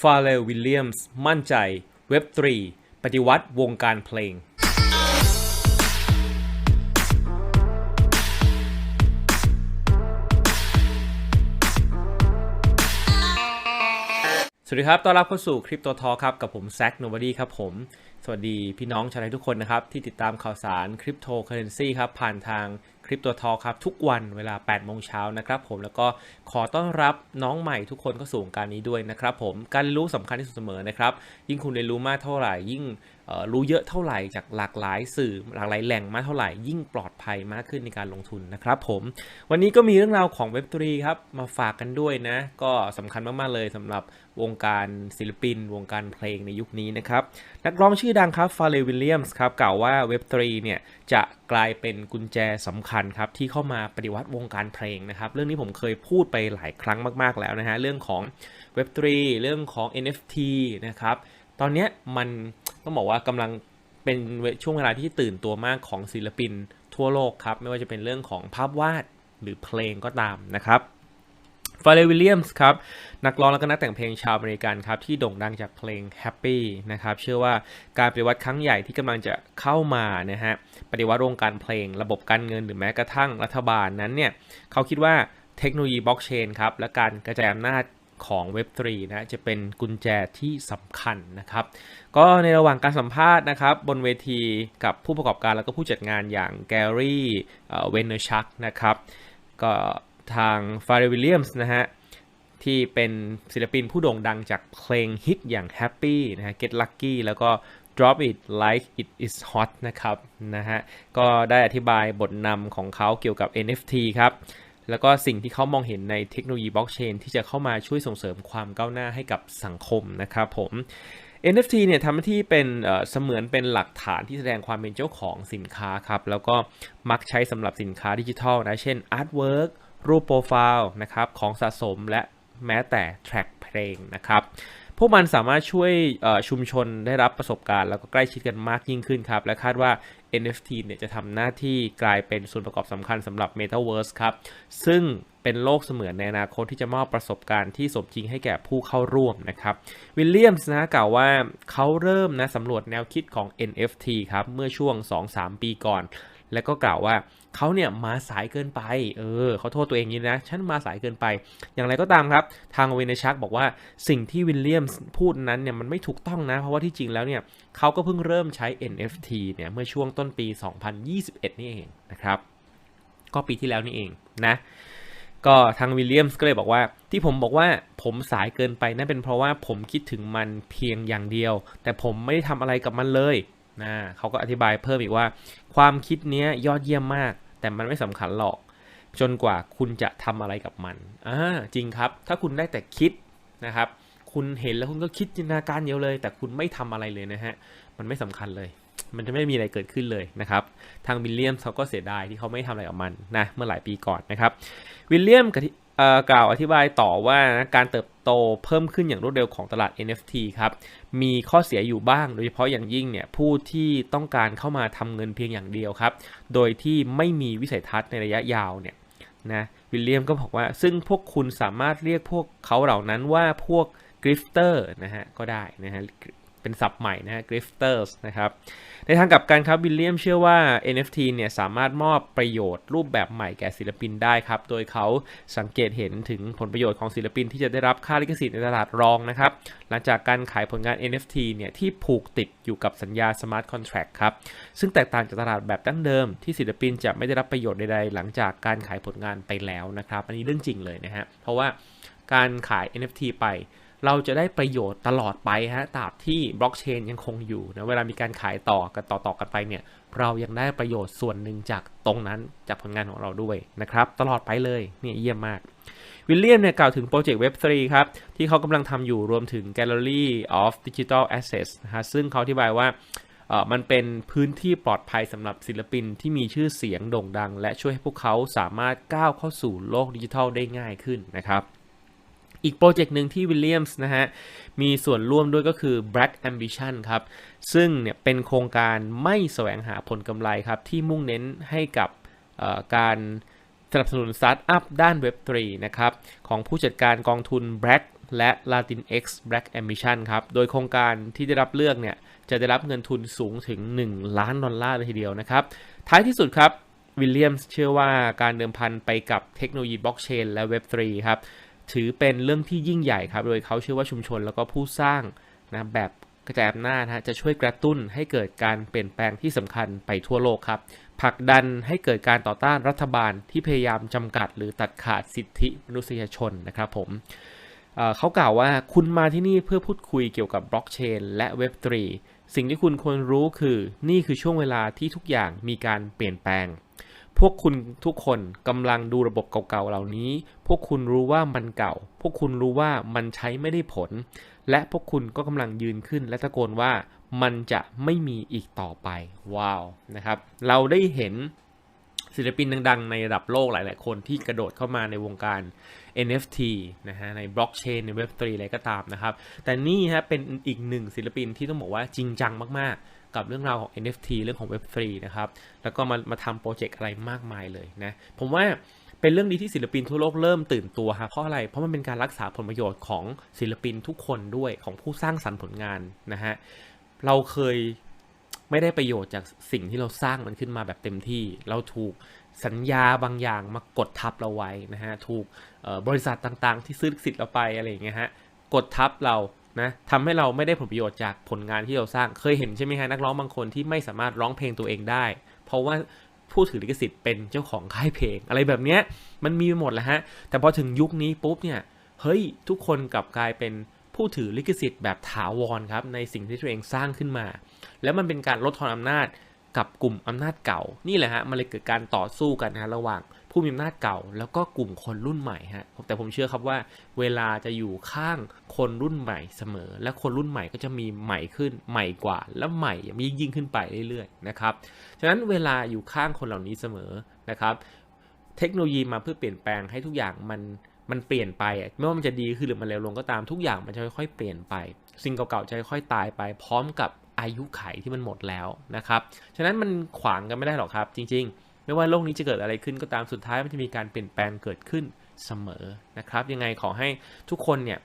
ฟาเลวิลเลียมส์มั่นใจ เว็บ3ปฏิวัติวงการเพลง สวัสดีครับ ต้อนรับเข้าสู่คริปโตทอครับ กับผมแซคโนบอดี้ครับผม สวัสดีพี่น้องชาวไทยทุกคนนะครับ ที่ติดตามข่าวสารคริปโตเคอเรนซีครับ ผ่านทาง คริปโตทอครับทุกวันเวลา 8 โมงเช้านะครับผมแล้วก็ขอต้อนรับน้องใหม่ทุกคนเข้าสู่การนี้ด้วยนะครับผมการรู้สำคัญที่สุดเสมอนะครับ ยิ่งคุณเรียนรู้มากเท่าไหร่ ยิ่งรู้เยอะเท่าไหร่จากหลากหลายสื่อหลากหลายแหล่งมากเท่าไหร่ยิ่งปลอดภัยมากขึ้นในการลงทุนนะครับผมวันนี้ก็มีเรื่องราวของเว็บ3ครับมาฝากกันด้วยนะก็สำคัญมากๆเลยสำหรับวงการศิลปิน วงการเพลงในยุคนี้นะครับนักร้องชื่อดังครับฟาเลวิลเลียมส์ครับกล่าวว่าเว็บ3เนี่ยจะกลายเป็นกุญแจสำคัญครับที่เข้ามาปฏิวัติวงการเพลงนะครับ เรื่องนี้ผมเคยพูดไปหลายครั้งมากๆแล้วนะฮะเรื่องของเว็บ3เรื่องของ NFT นะครับตอนนี้มันต้องบอกว่ากำลังเป็นช่วงเวลาที่ตื่นตัวมากของศิลปินทั่วโลกครับ ไม่ว่าจะเป็นเรื่องของภาพวาดหรือเพลงก็ตามนะครับ ฟาเรวิลเลียมส์ครับนักร้องและก็นักแต่งเพลงชาวอเมริกันครับที่โด่งดังจากเพลง Happy นะครับเชื่อว่าการปฏิวัติครั้งใหญ่ที่กำลังจะเข้ามานะฮะปฏิวัติวงการเพลง ระบบการเงินหรือแม้กระทั่งรัฐบาลนั้นเนี่ยเขาคิดว่าเทคโนโลยีบล็อกเชนครับและการกระจายอำนาจของเว็บ3นะจะเป็นกุญแจที่สำคัญนะครับ ก็ในระหว่างการสัมภาษณ์นะครับ บนเวทีกับผู้ประกอบการแล้วก็ผู้จัดงานอย่างแกรี่เวนเนอร์ชักนะครับ ก็ ทางฟาร์เรวิลเลียมส์นะฮะที่เป็นศิลปินผู้โด่งดังจากเพลงฮิตอย่าง Happy นะฮะ Get Lucky แล้วก็ Drop It Like It Is Hot นะครับนะฮะก็ได้อธิบายบทนำของเขาเกี่ยวกับ NFT ครับแล้วก็สิ่งที่เขามองเห็นในเทคโนโลยีบล็อกเชนที่จะเข้ามาช่วยส่งเสริมความก้าวหน้าให้กับสังคมนะครับผม NFT เนี่ยทำหน้าที่เป็นเอ่อเสมือนเป็นหลักฐานที่แสดงความเป็นเจ้าของสินค้าครับ แล้วก็มักใช้สำหรับสินค้าดิจิทัลนะ เช่นอาร์ตเวิร์ก รูปโปรไฟล์นะครับของสะสมและแม้แต่แทร็กเพลงนะครับพวกมันสามารถช่วยชุมชนได้รับประสบการณ์ แล้วก็ใกล้ชิดกันมากยิ่งขึ้นครับ และคาดว่า NFT เนี่ยจะทำหน้าที่กลายเป็นส่วนประกอบสำคัญสำหรับ Metaverse ครับ ซึ่งเป็นโลกเสมือนในอนาคตที่จะมอบประสบการณ์ที่สมจริงให้แก่ผู้เข้าร่วมนะครับวิลเลียมส์นะกล่าวว่าเขาเริ่มนะสำรวจแนวคิดของ NFT ครับ เมื่อช่วง 2-3 ปีก่อน แล้วก็กล่าวว่าเขาเนี่ยมาสายเกินไป เออเขาโทษตัวเองนี้นะ ฉันมาสายเกินไป อย่างไรก็ตามครับ ทางเวเนชักบอกว่าสิ่งที่วิลเลียมส์พูดนั้นเนี่ยมันไม่ถูกต้องนะ เพราะว่าที่จริงแล้วเนี่ยเขาก็เพิ่งเริ่มใช้ NFT เนี่ยเมื่อช่วงต้นปี 2021 นี่เองนะครับ ก็ปีที่แล้วนี่เองนะก็ทางวิลเลียมส์ก็เลยบอกว่า ที่ผมบอกว่าผมสายเกินไปนั่นเป็นเพราะว่าผมคิดถึงมันเพียงอย่างเดียว แต่ผมไม่ได้ทำอะไรกับมันเลย นะเขาก็อธิบายเพิ่มอีกว่า ความคิดเนี้ยยอดเยี่ยมมาก แต่มันไม่สำคัญหรอก จนกว่าคุณจะทำอะไรกับมันอ่าจริงครับ ถ้าคุณได้แต่คิดนะครับ คุณเห็นแล้วคุณก็คิดจินตนาการเดียวเลย แต่คุณไม่ทำอะไรเลยนะฮะมันไม่สำคัญเลย มันจะไม่มีอะไรเกิดขึ้นเลยนะครับ ทางวิลเลียมเขาก็เสียดายที่เขาไม่ทำอะไรกับมันนะเมื่อหลายปีก่อนนะครับวิลเลียมกับ กล่าวอธิบายต่อว่าการเติบโตเพิ่มขึ้นอย่างรวดเร็วของตลาด NFT ครับ มีข้อเสียอยู่บ้าง โดยเฉพาะอย่างยิ่งเนี่ยผู้ที่ต้องการเข้ามาทำเงินเพียงอย่างเดียวครับ โดยที่ไม่มีวิสัยทัศน์ในระยะยาวเนี่ยนะวิลเลียมก็บอกว่าซึ่งพวกคุณสามารถเรียกพวกเขาเหล่านั้นว่าพวกกริฟเตอร์นะฮะก็ได้นะฮะ เป็นศัพท์ใหม่นะฮะกริฟเตอร์นะครับ ในทางกลับกันครับวิลเลียมเชื่อว่า NFT เนี่ยสามารถมอบประโยชน์รูปแบบใหม่แก่ศิลปินได้ครับ โดยเขาสังเกตเห็นถึงผลประโยชน์ของศิลปินที่จะได้รับค่าลิขสิทธิ์ในตลาดรองนะครับ หลังจากการขายผลงาน NFT เนี่ยที่ผูกติดอยู่กับสัญญา Smart Contract ครับ ซึ่งแตกต่างจากตลาดแบบดั้งเดิม ที่ศิลปินจะไม่ได้รับประโยชน์ใดๆหลังจากการขายผลงานไปแล้วนะครับ อันนี้เรื่องจริงเลยนะฮะ เพราะว่าการขาย NFT ไป เราจะได้ประโยชน์ตลอดไปฮะตราบที่บล็อกเชนยังคงอยู่นะเวลามีการขายต่อกันต่อๆกันไปเนี่ยเรายังได้ประโยชน์ส่วนหนึ่งจากตรงนั้นจากผลงานของเราด้วยนะครับตลอดไปเลยเนี่ยเยี่ยมมากวิลเลียมเนี่ยกล่าวถึงโปรเจกต์ Web3 ครับ ที่เขากำลังทำอยู่รวมถึง Gallery of Digital Assets นะฮะซึ่งเขาอธิบายว่าเอ่อมันเป็นพื้นที่ปลอดภัยสำหรับศิลปินที่มีชื่อเสียงโด่งดัง และช่วยให้พวกเขาสามารถก้าวเข้าสู่โลกดิจิทัลได้ง่ายขึ้นนะครับ อีกโปรเจกต์หนึ่งที่วิลเลียมส์นะฮะ มีส่วนร่วมด้วยก็คือ Black Ambition ครับ ซึ่งเนี่ยเป็นโครงการไม่แสวงหาผลกำไรครับ ที่มุ่งเน้นให้กับการสนับสนุนสตาร์ทอัพด้าน Web3 นะครับ ของผู้จัดการกองทุน Black และ Latinx Black Ambition ครับ โดยโครงการที่ได้รับเลือกเนี่ย จะได้รับเงินทุนสูงถึง 1 ล้านดอลลาร์เลยทีเดียวนะครับ ท้ายที่สุดครับวิลเลียมส์เชื่อว่าการเดิมพันไปกับเทคโนโลยีบล็อกเชนและ Web3 ครับ ถือเป็นเรื่องที่ยิ่งใหญ่ครับ โดยเขาเชื่อว่าชุมชนแล้วก็ผู้สร้างนะแบบกระจายอำนาจฮะจะช่วยกระตุ้นให้เกิดการเปลี่ยนแปลงที่สำคัญไปทั่วโลกครับผลักดันให้เกิดการต่อต้านรัฐบาลที่พยายามจำกัด หรือตัดขาดสิทธิมนุษยชนนะครับผมเเขากล่าวว่าคุณมาที่นี่เพื่อพูดคุยเกี่ยวกับบล็อกเชนและ Web3 สิ่งที่คุณควรรู้คือนี่คือช่วงเวลาที่ทุกอย่างมีการเปลี่ยนแปลง พวกคุณทุกคนกำลังดูระบบเก่าๆเหล่านี้ พวกคุณรู้ว่ามันเก่า พวกคุณรู้ว่ามันใช้ไม่ได้ผล และพวกคุณก็กำลังยืนขึ้น และตะโกนว่ามันจะไม่มีอีกต่อไป ว้าวนะครับ เราได้เห็น ศิลปินดังๆ ในระดับโลกหลาย ๆ คนที่กระโดดเข้ามาในวงการ NFT นะฮะในบล็อกเชนใน Web3 อะไรก็ตามนะครับ แต่นี่ฮะเป็นอีกหนึ่งศิลปินที่ต้องบอกว่าจริงจังมากๆกับเรื่องราวของ NFT เรื่องของ Web3 นะครับ แล้วก็มามาทำโปรเจกต์อะไรมากมายเลยนะ ผมว่าเป็นเรื่องดีที่ศิลปินทั่วโลกเริ่มตื่นตัวฮะ เพราะอะไร เพราะมันเป็นการรักษาผลประโยชน์ของศิลปินทุกคนด้วยของผู้สร้างสรรค์ผลงานนะฮะ เราเคย ไม่ได้ประโยชน์จากสิ่งที่เราสร้างมันขึ้นมาแบบเต็มที่ เราถูกสัญญาบางอย่างมากดทับเราไว้นะฮะ ถูกบริษัทต่างๆ ที่ซื้อลิขสิทธิ์เราไปอะไรอย่างเงี้ยฮะ กดทับเรานะทำให้เราไม่ได้ผลประโยชน์จากผลงานที่เราสร้าง เคยเห็นใช่ไหมฮะนักร้องบางคนที่ไม่สามารถร้องเพลงตัวเองได้ เพราะว่าผู้ถือลิขสิทธิ์เป็นเจ้าของค่ายเพลง อะไรแบบเนี้ยมันมีไปหมดแล้วฮะ แต่พอถึงยุคนี้ปุ๊บเนี่ย เฮ้ยทุกคนกลับกลายเป็นผู้ถือลิขสิทธิ์แบบถาวรครับในสิ่งที่ตัวเองสร้างขึ้นมา แล้วมันเป็นการลดทอนอำนาจกับกลุ่มอำนาจเก่า นี่แหละฮะ มันเลยเกิดการต่อสู้กันนะระหว่างผู้มีอำนาจเก่า แล้วก็กลุ่มคนรุ่นใหม่ฮะ แต่ผมเชื่อครับว่า เวลาจะอยู่ข้างคนรุ่นใหม่เสมอ และคนรุ่นใหม่ก็จะมีใหม่ขึ้นใหม่กว่า และใหม่ยิ่งยิ่งขึ้นไปเรื่อยๆนะครับ ฉะนั้นเวลาอยู่ข้างคนเหล่านี้เสมอนะครับ เทคโนโลยีมาเพื่อเปลี่ยนแปลงให้ทุกอย่างมันมันเปลี่ยนไปไม่ว่ามันจะดีขึ้นหรือมันเลวลงก็ตามทุกอย่างมันจะค่อยๆเปลี่ยนไป สิ่งเก่าๆจะค่อยๆตายไป พร้อมกับ อายุไขที่มันหมดแล้วนะครับ ฉะนั้นมันขวางกันไม่ได้หรอกครับ จริง ๆ ไม่ว่าโลกนี้จะเกิดอะไรขึ้นก็ตามสุดท้ายมันจะมีการเปลี่ยนแปลงเกิดขึ้นเสมอนะครับ ยังไงขอให้ทุกคนเนี่ย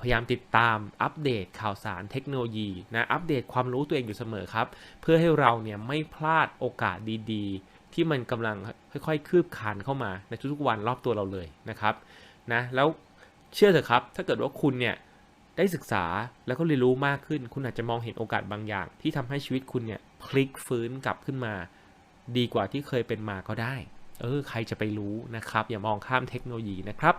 พยายามติดตามอัปเดตข่าวสารเทคโนโลยีนะอัปเดตความรู้ตัวเองอยู่เสมอครับ เพื่อให้เราเนี่ยไม่พลาดโอกาสดีๆ ที่มันกำลังค่อยๆ คืบคลานเข้ามาในทุกๆวันรอบตัวเราเลยนะครับนะแล้วเชื่อเถอะครับ ถ้าเกิดว่าคุณเนี่ย ได้ศึกษาแล้วก็เรียนรู้มากขึ้น คุณอาจจะมองเห็นโอกาสบางอย่าง ที่ทำให้ชีวิตคุณเนี่ยพลิกฟื้นกลับขึ้นมา ดีกว่าที่เคยเป็นมาก็ได้ เออ ใครจะไปรู้นะครับ อย่ามองข้ามเทคโนโลยีนะครับ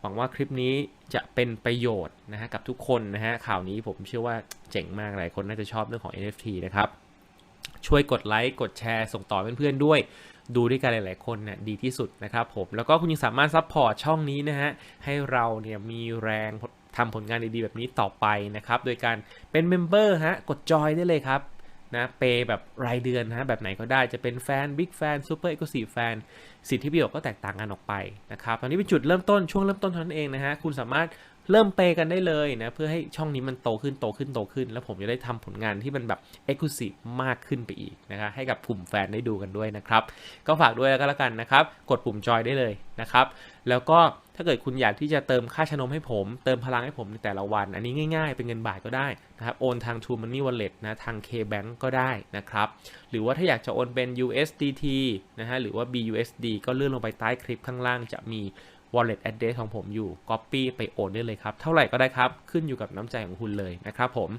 หวังว่าคลิปนี้จะเป็นประโยชน์นะฮะกับทุกคนนะฮะ ข่าวนี้ผมเชื่อว่าเจ๋งมากหลายคนน่าจะชอบเรื่องของ NFT นะครับ ช่วยกดไลค์ กดแชร์ ส่งต่อเพื่อนๆด้วยดูด้วยกันหลาย ๆ คนเนี่ยดีที่สุดนะครับผม แล้วก็คุณยังสามารถซัพพอร์ตช่องนี้นะฮะ ให้เราเนี่ยมีแรง ทำผลงานดีๆแบบนี้ต่อไปนะครับ โดยการเป็นเมมเบอร์ฮะ กดจอยได้เลยครับนะเปย์แบบรายเดือนนะฮะแบบไหนก็ได้จะเป็นแฟนบิ๊กแฟนซูเปอร์เอ็กซ์คลูซีฟแฟนสิทธิประโยชน์ก็แตกต่างกันออกไปนะครับตอนนี้เป็นจุดเริ่มต้นช่วงเริ่มต้นเท่านั้นเองนะฮะคุณสามารถ เริ่มเปย์กันได้เลยนะ เพื่อให้ช่องนี้มันโตขึ้นโตขึ้นโตขึ้น แล้วผมจะได้ทำผลงานที่มันแบบเอ็กซ์คลูซีฟมากขึ้นไปอีกนะครับให้กับกลุ่มแฟนได้ดูกันด้วยนะครับ ก็ฝากด้วยแล้วก็แล้วกันนะครับ กดปุ่มจอยได้เลยนะครับ แล้วก็ถ้าเกิดคุณอยากที่จะเติมค่าชนมให้ผม เติมพลังให้ผมในแต่ละวัน อันนี้ง่ายๆ เป็นเงินบาทก็ได้นะครับ โอนทาง True Money Wallet นะ ทาง KBank ก็ได้นะครับ หรือว่าถ้าอยากจะโอนเป็น USDT นะฮะ หรือว่า BUSD ก็เลื่อนลงไปใต้คลิปข้างล่างจะมี wallet address ของผมอยู่ copy ไปโอนได้เลยครับ เท่าไหร่ก็ได้ครับ ขึ้นอยู่กับน้ำใจของคุณเลยนะครับผม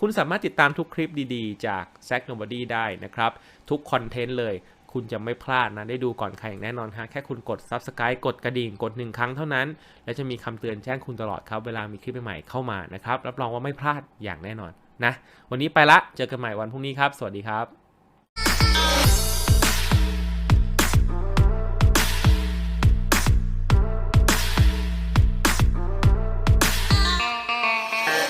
คุณสามารถติดตามทุกคลิปดีๆ จาก z a c k Nobody ได้นะครับ ทุกคอนเทนต์เลย คุณจะไม่พลาดนะ ได้ดูก่อนใครอย่างแน่นอนฮะแค่คุณกด Subscribe กดกระดิ่งกด 1 ครั้งเท่านั้น และจะมีคำเตือนแจ้งคุณตลอดครับเวลามีคลิปใหม่ๆเข้ามานะครับรับรองว่าไม่พลาดอย่างแน่นอนนะวันนี้ไปละเจอกันใหม่วันพรุ่งนี้ครับ สวัสดีครับ